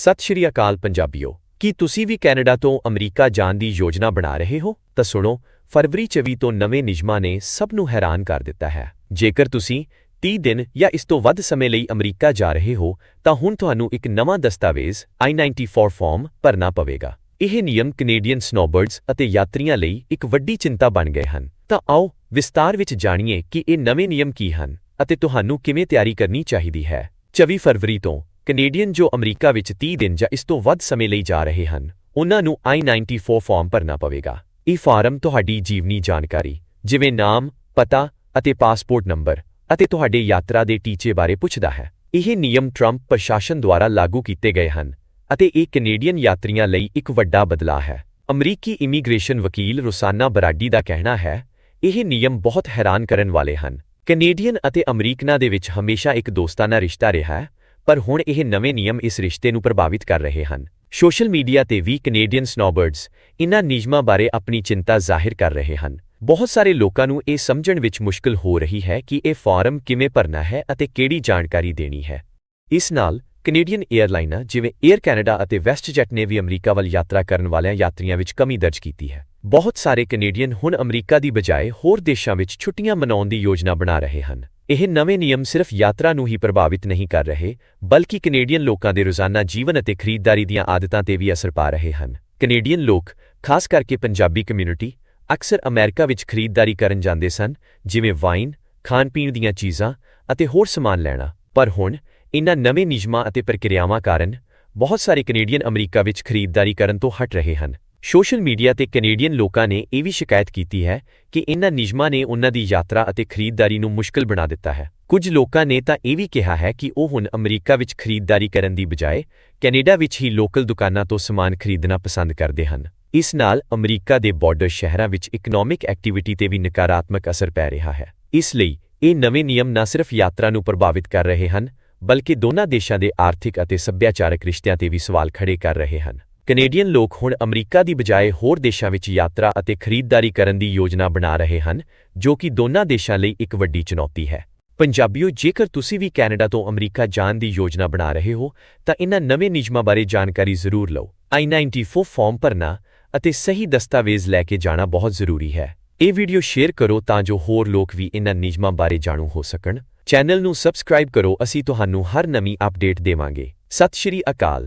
ਸਤਿ ਸ਼੍ਰੀ ਅਕਾਲ ਪੰਜਾਬੀਓ, ਕੀ ਤੁਸੀਂ ਵੀ ਕੈਨੇਡਾ ਤੋਂ ਅਮਰੀਕਾ ਜਾਣ ਦੀ ਯੋਜਨਾ ਬਣਾ ਰਹੇ ਹੋ? ਤਾਂ ਸੁਣੋ, ਫਰਵਰੀ 24 ਤੋਂ ਨਵੇਂ ਨਿਯਮਾਂ ਨੇ ਸਭ ਨੂੰ ਹੈਰਾਨ ਕਰ ਦਿੱਤਾ ਹੈ। ਜੇਕਰ ਤੁਸੀਂ 30 ਦਿਨ ਜਾਂ ਇਸ ਤੋਂ ਵੱਧ ਸਮੇਂ ਲਈ ਅਮਰੀਕਾ ਜਾ ਰਹੇ ਹੋ, ਤਾਂ ਹੁਣ ਤੁਹਾਨੂੰ ਇੱਕ ਨਵਾਂ ਦਸਤਾਵੇਜ਼ I-94 ਫਾਰਮ ਭਰਨਾ ਪਵੇਗਾ। ਇਹ ਨਿਯਮ ਕੈਨੇਡੀਅਨ ਸਨੋਬਰਡਸ ਅਤੇ ਯਾਤਰੀਆਂ ਲਈ ਇੱਕ ਵੱਡੀ ਚਿੰਤਾ ਬਣ ਗਏ ਹਨ। ਤਾਂ ਆਓ ਵਿਸਤਾਰ ਵਿੱਚ ਜਾਣੀਏ ਕਿ ਇਹ ਨਵੇਂ ਨਿਯਮ ਕੀ ਹਨ ਅਤੇ ਤੁਹਾਨੂੰ ਕਿਵੇਂ ਤਿਆਰੀ ਕਰਨੀ ਚਾਹੀਦੀ ਹੈ। 24 ਫਰਵਰੀ ਤੋਂ ਕੈਨੇਡੀਅਨ ਜੋ ਅਮਰੀਕਾ ਵਿੱਚ 30 ਦਿਨ ਜਾਂ ਇਸ ਤੋਂ ਵੱਧ ਸਮੇਂ ਲਈ ਜਾ ਰਹੇ ਹਨ, ਉਹਨਾਂ ਨੂੰ I-94 ਫਾਰਮ ਭਰਨਾ ਪਵੇਗਾ। ਇਹ ਫਾਰਮ ਤੁਹਾਡੀ ਜੀਵਨੀ ਜਾਣਕਾਰੀ, ਜਿਵੇਂ ਨਾਮ, ਪਤਾ ਅਤੇ ਪਾਸਪੋਰਟ ਨੰਬਰ ਅਤੇ ਤੁਹਾਡੇ ਯਾਤਰਾ ਦੇ ਟੀਚੇ ਬਾਰੇ ਪੁੱਛਦਾ ਹੈ। ਇਹ ਨਿਯਮ ਟਰੰਪ ਪ੍ਰਸ਼ਾਸਨ ਦੁਆਰਾ ਲਾਗੂ ਕੀਤੇ ਗਏ ਹਨ ਅਤੇ ਇਹ ਕੈਨੇਡੀਅਨ ਯਾਤਰੀਆਂ ਲਈ ਇੱਕ ਵੱਡਾ ਬਦਲਾਅ ਹੈ। ਅਮਰੀਕੀ ਇਮੀਗ੍ਰੇਸ਼ਨ ਵਕੀਲ ਰੋਸਾਨਾ ਬਰਾਡੀ ਦਾ ਕਹਿਣਾ ਹੈ, ਇਹ ਨਿਯਮ ਬਹੁਤ ਹੈਰਾਨ ਕਰਨ ਵਾਲੇ ਹਨ। ਕੈਨੇਡੀਅਨ ਅਤੇ ਅਮਰੀਕਨਾਂ ਦੇ ਵਿੱਚ ਹਮੇਸ਼ਾ ਇੱਕ ਦੋਸਤਾਨਾ ਰਿਸ਼ਤਾ ਰਿਹਾ ਹੈ ਪਰ ਹੁਣ ਇਹ ਨਵੇਂ ਨਿਯਮ ਇਸ ਰਿਸ਼ਤੇ ਨੂੰ ਪ੍ਰਭਾਵਿਤ ਕਰ ਰਹੇ ਹਨ। ਸੋਸ਼ਲ ਮੀਡੀਆ ਤੇ ਵੀ ਕੈਨੇਡੀਅਨ ਸਨੋਬਰਡਸ ਇਨ੍ਹਾਂ ਨਿਯਮਾਂ ਬਾਰੇ ਆਪਣੀ ਚਿੰਤਾ ਜ਼ਾਹਿਰ ਕਰ ਰਹੇ ਹਨ। ਬਹੁਤ ਸਾਰੇ ਲੋਕਾਂ ਨੂੰ ਇਹ ਸਮਝਣ ਵਿੱਚ ਮੁਸ਼ਕਲ ਹੋ ਰਹੀ ਹੈ ਕਿ ਇਹ ਫਾਰਮ ਕਿਵੇਂ ਭਰਨਾ ਹੈ ਅਤੇ ਕਿਹੜੀ ਜਾਣਕਾਰੀ ਦੇਣੀ ਹੈ। ਇਸ ਨਾਲ ਕੈਨੇਡੀਅਨ ਏਅਰਲਾਈਨਾਂ ਜਿਵੇਂ 에ਅਰ ਕੈਨੇਡਾ ਅਤੇ ਵੈਸਟਜੈਟ ਨੇ ਵੀ ਅਮਰੀਕਾ ਵੱਲ ਯਾਤਰਾ ਕਰਨ ਵਾਲਿਆਂ ਯਾਤਰੀਆਂ ਵਿੱਚ ਕਮੀ ਦਰਜ ਕੀਤੀ ਹੈ। ਬਹੁਤ ਸਾਰੇ ਕੈਨੇਡੀਅਨ ਹੁਣ ਅਮਰੀਕਾ ਦੀ ਬਜਾਏ ਹੋਰ ਦੇਸ਼ਾਂ ਵਿੱਚ ਛੁੱਟੀਆਂ ਮਨਾਉਣ ਦੀ ਯੋਜਨਾ ਬਣਾ ਰਹੇ ਹਨ। ਇਹ ਨਵੇਂ ਨਿਯਮ ਸਿਰਫ ਯਾਤਰਾ ਨੂੰ ਹੀ ਪ੍ਰਭਾਵਿਤ ਨਹੀਂ ਕਰ ਰਹੇ, ਬਲਕਿ ਕੈਨੇਡੀਅਨ ਲੋਕਾਂ ਦੇ ਰੋਜ਼ਾਨਾ ਜੀਵਨ ਅਤੇ ਖਰੀਦਦਾਰੀ ਦੀਆਂ ਆਦਤਾਂ ਤੇ ਵੀ ਅਸਰ ਪਾ ਰਹੇ ਹਨ। ਕੈਨੇਡੀਅਨ ਲੋਕ, ਖਾਸ ਕਰਕੇ ਪੰਜਾਬੀ ਕਮਿਊਨਿਟੀ, ਅਕਸਰ ਅਮਰੀਕਾ ਵਿੱਚ ਖਰੀਦਦਾਰੀ ਕਰਨ ਜਾਂਦੇ ਸਨ, ਜਿਵੇਂ ਵਾਈਨ, ਖਾਣ-ਪੀਣ ਦੀਆਂ ਚੀਜ਼ਾਂ ਅਤੇ ਹੋਰ ਸਮਾਨ ਲੈਣਾ। ਪਰ ਹੁਣ ਇਨ੍ਹਾਂ ਨਵੇਂ ਨਿਯਮਾਂ ਅਤੇ ਪ੍ਰਕਿਰਿਆਵਾਂ ਕਾਰਨ ਬਹੁਤ ਸਾਰੇ ਕੈਨੇਡੀਅਨ ਅਮਰੀਕਾ ਵਿੱਚ ਖਰੀਦਦਾਰੀ ਕਰਨ ਤੋਂ ਹਟ ਰਹੇ ਹਨ। ਸੋਸ਼ਲ ਮੀਡੀਆ ਤੇ ਕੈਨੇਡੀਅਨ ਲੋਕਾਂ ਨੇ ਇਹ ਵੀ ਸ਼ਿਕਾਇਤ ਕੀਤੀ ਹੈ ਕਿ ਇਨ੍ਹਾਂ ਨਿਯਮਾਂ ਨੇ ਉਨ੍ਹਾਂ ਦੀ ਯਾਤਰਾ ਅਤੇ ਖਰੀਦਦਾਰੀ ਨੂੰ ਮੁਸ਼ਕਲ ਬਣਾ ਦਿੱਤਾ ਹੈ। ਕੁਝ ਲੋਕਾਂ ਨੇ ਤਾਂ ਇਹ ਵੀ ਕਿਹਾ ਹੈ ਕਿ ਉਹ ਹੁਣ ਅਮਰੀਕਾ ਵਿੱਚ ਖਰੀਦਦਾਰੀ ਕਰਨ ਦੀ ਬਜਾਏ ਕੈਨੇਡਾ ਵਿੱਚ ਹੀ ਲੋਕਲ ਦੁਕਾਨਾਂ ਤੋਂ ਸਮਾਨ ਖਰੀਦਣਾ ਪਸੰਦ ਕਰਦੇ ਹਨ। ਇਸ ਨਾਲ ਅਮਰੀਕਾ ਦੇ ਬਾਰਡਰ ਸ਼ਹਿਰਾਂ ਵਿੱਚ ਇਕਨੋਮਿਕ ਐਕਟੀਵਿਟੀ ਤੇ ਵੀ ਨਕਾਰਾਤਮਕ ਅਸਰ ਪੈ ਰਿਹਾ ਹੈ। ਇਸ ਲਈ ਇਹ ਨਵੇਂ ਨਿਯਮ ਨਾ ਸਿਰਫ ਯਾਤਰਾ ਨੂੰ ਪ੍ਰਭਾਵਿਤ ਕਰ ਰਹੇ ਹਨ ਬਲਕਿ ਦੋਨਾਂ ਦੇਸ਼ਾਂ ਦੇ ਆਰਥਿਕ ਅਤੇ ਸੱਭਿਆਚਾਰਕ ਰਿਸ਼ਤਿਆਂ ਤੇ ਵੀ ਸਵਾਲ ਖੜੇ ਕਰ ਰਹੇ ਹਨ। ਕੈਨੇਡੀਅਨ ਲੋਕ ਹੁਣ ਅਮਰੀਕਾ ਦੀ ਬਜਾਏ ਹੋਰ ਦੇਸ਼ਾਂ ਵਿੱਚ ਯਾਤਰਾ ਅਤੇ ਖਰੀਦਦਾਰੀ ਕਰਨ ਦੀ ਯੋਜਨਾ ਬਣਾ ਰਹੇ ਹਨ, ਜੋ ਕਿ ਦੋਨਾਂ ਦੇਸ਼ਾਂ ਲਈ ਇੱਕ ਵੱਡੀ ਚੁਣੌਤੀ ਹੈ। ਪੰਜਾਬੀਓ, ਜੇਕਰ ਤੁਸੀਂ ਵੀ ਕੈਨੇਡਾ ਤੋਂ ਅਮਰੀਕਾ ਜਾਣ ਦੀ ਯੋਜਨਾ ਬਣਾ ਰਹੇ ਹੋ, ਤਾਂ ਇਹਨਾਂ ਨਵੇਂ ਨਿਯਮਾਂ ਬਾਰੇ ਜਾਣਕਾਰੀ ਜ਼ਰੂਰ ਲਓ। I-94 ਫਾਰਮ ਭਰਨਾ ਅਤੇ ਸਹੀ ਦਸਤਾਵੇਜ਼ ਲੈ ਕੇ ਜਾਣਾ ਬਹੁਤ ਜ਼ਰੂਰੀ ਹੈ। ਇਹ ਵੀਡੀਓ ਸ਼ੇਅਰ ਕਰੋ ਤਾਂ ਜੋ ਹੋਰ ਲੋਕ ਵੀ ਇਹਨਾਂ ਨਿਯਮਾਂ ਬਾਰੇ ਜਾਣੂ ਹੋ ਸਕਣ। ਚੈਨਲ ਨੂੰ ਸਬਸਕ੍ਰਾਈਬ ਕਰੋ ਅਸੀਂ ਤੁਹਾਨੂੰ ਹਰ ਨਵੀਂ ਅਪਡੇਟ ਦੇਵਾਂਗੇ। ਸਤਿ ਸ਼੍ਰੀ ਅਕਾਲ।